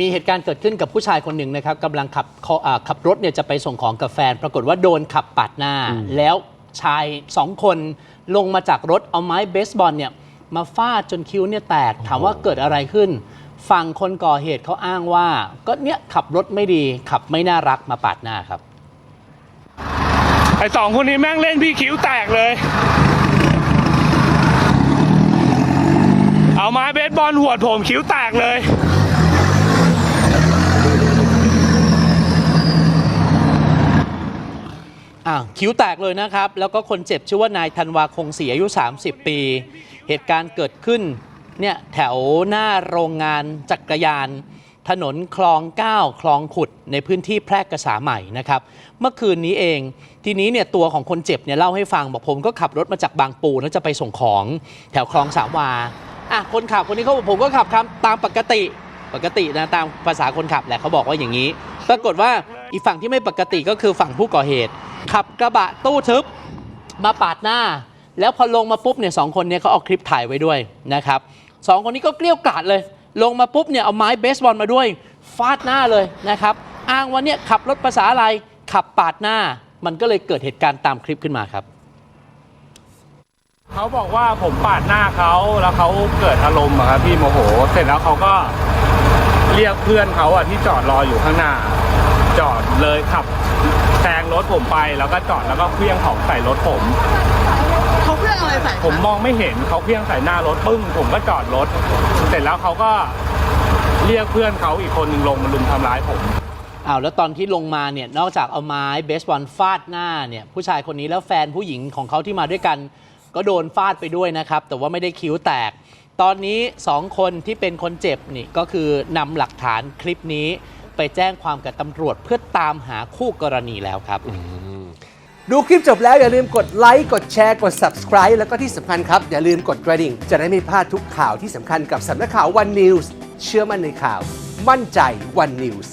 มีเหตุการณ์เกิดขึ้นกับผู้ชายคนหนึ่งนะครับกำลังขับขออ่าขับรถเนี่ยจะไปส่งของกับแฟน ปรากฏว่าโดนขับปาดหน้า แล้วชายสองคนลงมาจากรถเอาไม้เบสบอลเนี่ยมาฟาดจนคิ้วเนี่ยแตกถามว่าเกิดอะไรขึ้น ฝั่งคนก่อเหตุเขาอ้างว่า ก็เนี่ยขับรถไม่ดี ขับไม่น่ารักมาปาดหน้าครับไอสองคนนี้แม่งเล่นพี่คิ้วแตกเลย เอาไม้เบสบอลหัวดผมคิ้วแตกเลย อ่าคิ้วแตกเลยนะครับ แล้วก็คนเจ็บชื่อว่านายธันวาคงศรีอายุ 30 ปี เหตุการณ์เกิดขึ้นเนี่ยแถวหน้าโรงงานจักรยาน ถนนคลอง 9 คลองขุดในพื้นที่แพร่กษาใหม่นะครับ เมื่อคืนนี้เอง ทีนี้เนี่ยตัวของคนเจ็บเนี่ยเล่าให้ฟังบอกผมก็ขับรถมาจากบางปูแล้วจะไปส่งของแถวคลองสามวาอะคนขับคนนี้เขาบอกผมก็ขับครับตามปกติ ปกตินะตามภาษาคนขับแหละเขาบอกว่าอย่างนี้ ปรากฏว่าอีกฝั่งที่ไม่ปกติก็คือฝั่งผู้ก่อเหตุ ขับกระบะตู้ทึบมาปาดหน้า แล้วพอลงมาปุ๊บเนี่ยสองคนเนี้เขาเอาคลิปถ่ายไว้ด้วยนะครับสองคนนี้ก็เกลี้ยวกล่อดเลย ลงมาปุ๊บเนี่ยเอาไม้เบสบอลมาด้วยฟาดหน้าเลยนะครับอ้างว่าเนี่ยขับรถภาษาอะไรขับปาดหน้า มันก็เลยเกิดเหตุการณ์ตามคลิปขึ้นมาครับเขาบอกว่าผมปาดหน้าเขาแล้วเขาเกิดอารมณ์อะครับพี่โมโห เสร็จแล้วเขาก็ เรียกเพื่อนเขาอะที่จอดรออยู่ข้างหน้า จอดเลยขับแซงรถผมไปแล้วก็จอดแล้วก็เคลี้ยงของใส่รถผม เขาเครื่องอะไรใส่ผมมองไม่เห็นเขาเพียงใส่หน้ารถปึ้ง ผมก็จอดรถ เสร็จแล้วเขาก็เรียกเพื่อนเขาอีกคนหนึ่งลงมาลุมทำร้ายผมอ้าวแล้วตอนที่ลงมาเนี่ยนอกจากเอาไม้เบสบอลฟาดหน้าเนี่ยผู้ชายคนนี้แล้วแฟนผู้หญิงของเขาที่มาด้วยกัน ก็โดนฟาดไปด้วยนะครับ แต่ว่าไม่ได้คิ้วแตก ตอนนี้ 2 คนที่เป็นคนเจ็บนี่ก็คือนำหลักฐานคลิปนี้ไปแจ้งความกับตำรวจเพื่อตามหาคู่กรณีแล้วครับ ดูคลิปจบแล้วอย่าลืมกดไลค์กดแชร์กด subscribe แล้วก็ที่สำคัญครับ อย่าลืมกดกระดิ่ง จะได้ไม่พลาดทุกข่าวที่สำคัญกับสำนักข่าว One News เชื่อมั่นในข่าว มั่นใจ One News